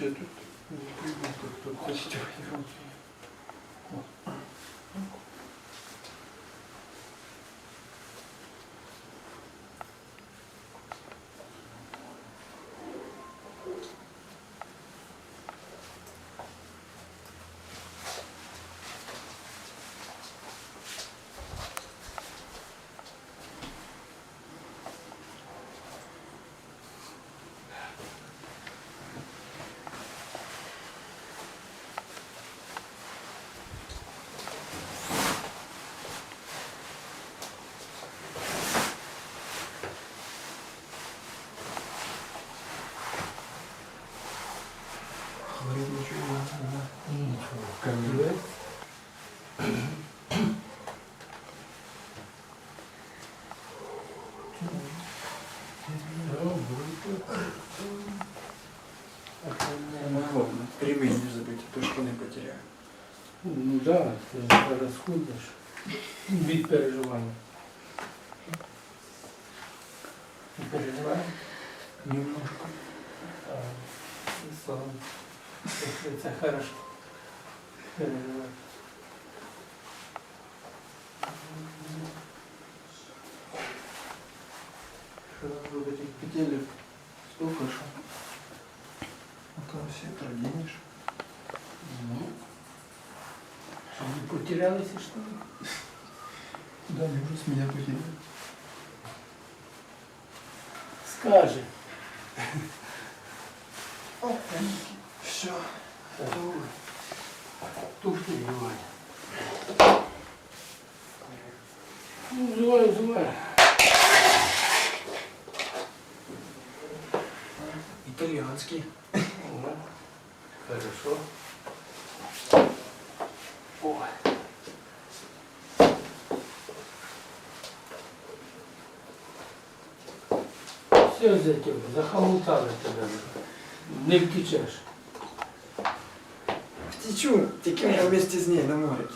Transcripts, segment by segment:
Ще тут не прийму, тут, тут Ладно, ремень не забыть, а то штаны потеряю. Ну да, ти зараз ходиш від переживання. Не переживаєш? Немножко. А, і слава. Це, це хорошо. Переживаєш. Вот этих петелек столько, что а то все проденешь. Ну. Що, не потерялися, що ли? Да, они уже с меня потеряли. Скаже. Все. Вдівай. Ну, взувай, Итальянский. Ага. Хорошо. Ой. Все за тебе, захомутали тебе. Не втечеш. Птичу, текем я вместе с ней на море.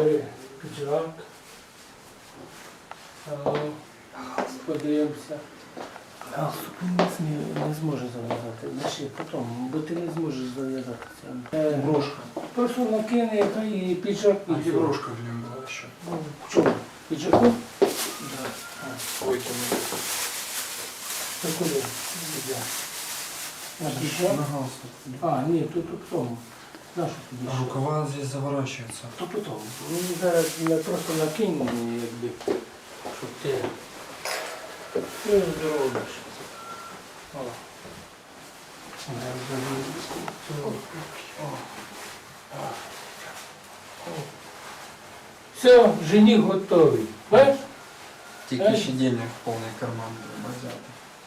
Бери піджак. Подивимося. Галстук не, не зможе зав'язати. Лише потім, бо ти не зможеш зав'язати це. Е, Брошка. Просто накине яка і піджак А і брошка в нем была еще? Ну, в чому? Піджаку? Да. Ой, там Це куди? Піджак? А, ні, тут у тому. А рукава здесь заворачиваются. То потім. Ну, зараз я просто накину, якби, щоб ти ти зробиш. О. Я взагалі цього. О. А. О. Все, жених готовий. Бачиш? Тільки ще денег в повний карман треба взяти.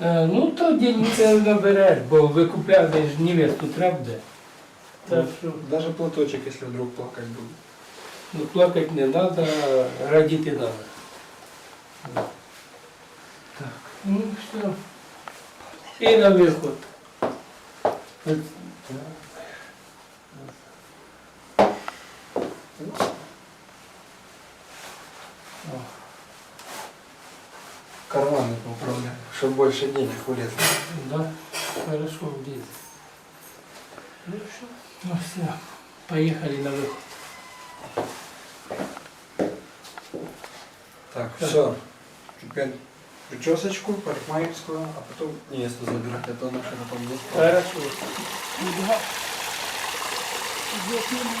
Е, Ну, то це набереш, бо викупляти ж невесту треба буде. Так що, Даже платочек, если вдруг плакать буду. ну, плакати не треба, радіти треба. Так. Ну, все. І на О, Карманы поуправляю, чтобы больше денег влезло. Да, хорошо, влез. Ну все, ну все, поехали на выход. Так, так. все. Теперь причесочку, парикмахерскую, а потом невесту забирать, а то наша потом будет. Хорошо. Thank.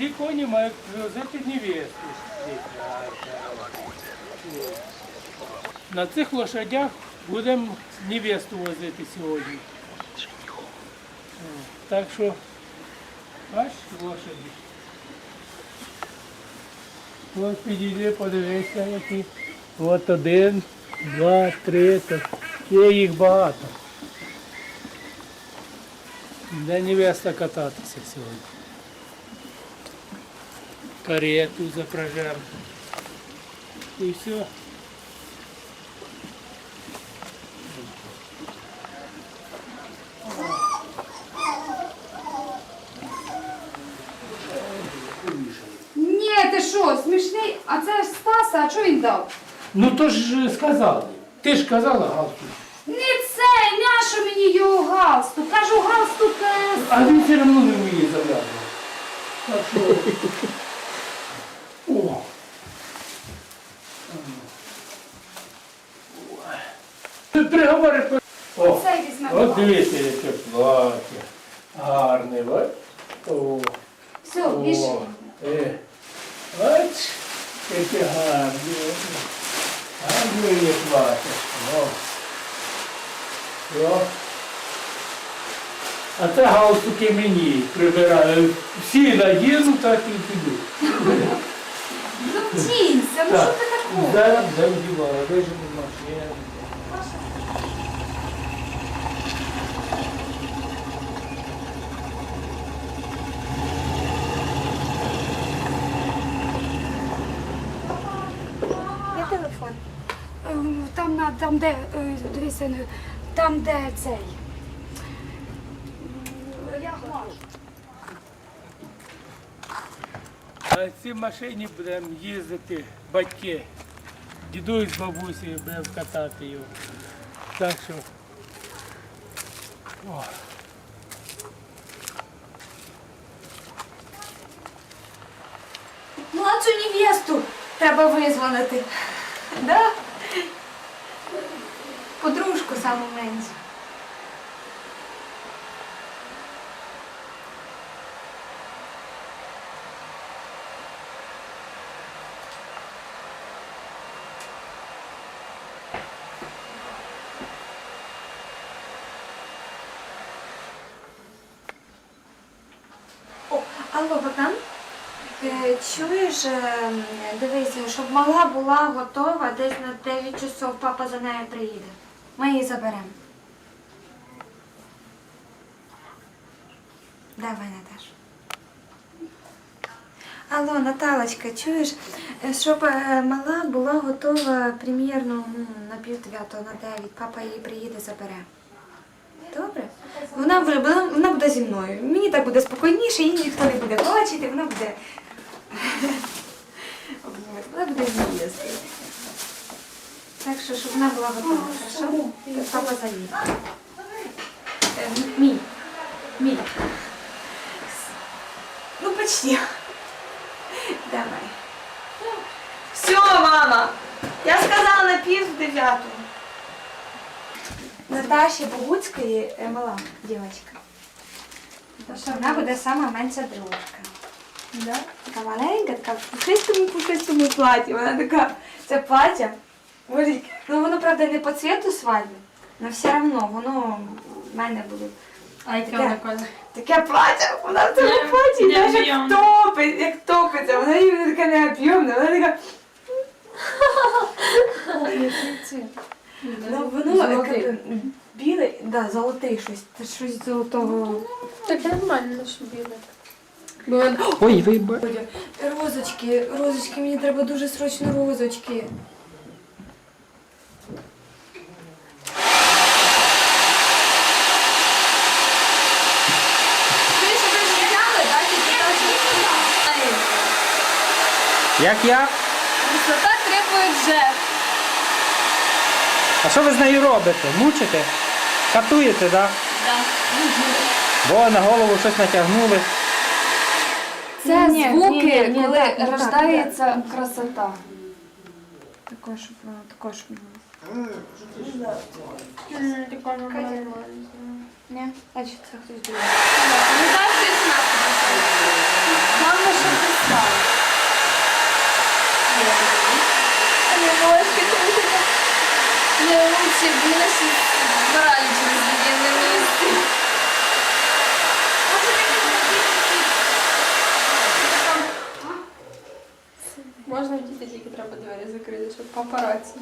Ці коні мають привозити невесту. На цих лошадях будемо невесту возити сьогодні. Так що, бач, лошаді. От підійди, подивися, які. От один, два, три, є їх багато. Де невеста кататися сьогодні. Карету запряжемо. І все. Ні, ти що, смішний? А це ж Стаса, а що він дав? Ну то ж сказали. Ти ж казала галстук. Не це, нащо мені його галстук? Кажу, галстук. е, А він все одно не вміє зав'язувати. Так що. Ти приговори. О, от дивіться, яке плаття. Гарне, бач? О. Все, більше. Е, Бач, яке гарне. Гарне є плаття. О. О. А це галстуки мені прибираю. Всі надіну, так і піду. Ну втінься, ну що ти такого? Зараз завдівала, вижимо машину. Є телефон? Там, на, там де, е, дивися, ну, там де цей. Я. А в цій машині будемо їздити батьки. Дідусь з бабусею будемо катати його. Так що. О. Ну, а цю невесту треба визвонити. Да? Саму меншу. О, алло, Богдан? Е, Чуєш, е, дивися, щоб мала була готова десь на 9 часов папа за нею приїде. Ми її заберемо. Давай, Наташ. Алло, Наталочка, чуєш, Е, щоб е, мала була готова примірно м, на пів дев'ятого, на дев'ять. Папа її приїде, забере. Добре? Вона, вже- вона, буде зі мною. Мені так буде спокійніше, її ніхто не буде бачити, вона буде. Вона буде з'їсти. Так що, щоб вона була готова, хорошо? Папа заїде. Е, Мій. Мій. Ну, почти. Давай. Все, мама. Я сказала на пів дев'яту. Наташі Богуцької е, мала дівчинка. Вона буде сама менша дружка. Да? Така маленька, така в пушистому пушистому платі. Вона така, це плаття. Ну воно, правда, не по цвіту свадьби, але все одно воно в мене буде. А яке Таке. вона каже? Таке плаття, вона в цьому платі, не навіть як об'ємне. топить, як топиться. Вона їй така необ'ємна, вона така. Ну, воно Золотий. біле, да, золотий щось, та щось золотого. Так нормально, що біле. Бо Ой, вибач. Розочки, розочки, мені треба дуже срочно розочки. Ви ж ви ж взяли, так? І ти Як я? Висота требує жертв. А що ви з нею робите? Мучите? Катуєте, так? Да? Бо на голову щось натягнули. Це Ні, звуки, ні, ні, ні, коли так, не так, рождається красота. Також, щоб воно також Ні, значить це хтось другий. Ну так, нас. Главное, щоб ти став. Не можешь, Не лучше, блин, брали через военное место. Можна діти, тільки треба двері закрити, щоб папараці.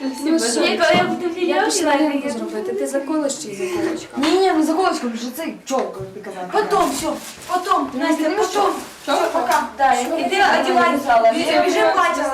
Ну що, Я буду я пішла лінку зробити. Ти заколиш чи заколочка? Не, не, мы за колочком же цей чёлку доказать. Потом, все, потом, Настя, потом. Все, пока. Да, и ты одевай зала. Бежим платье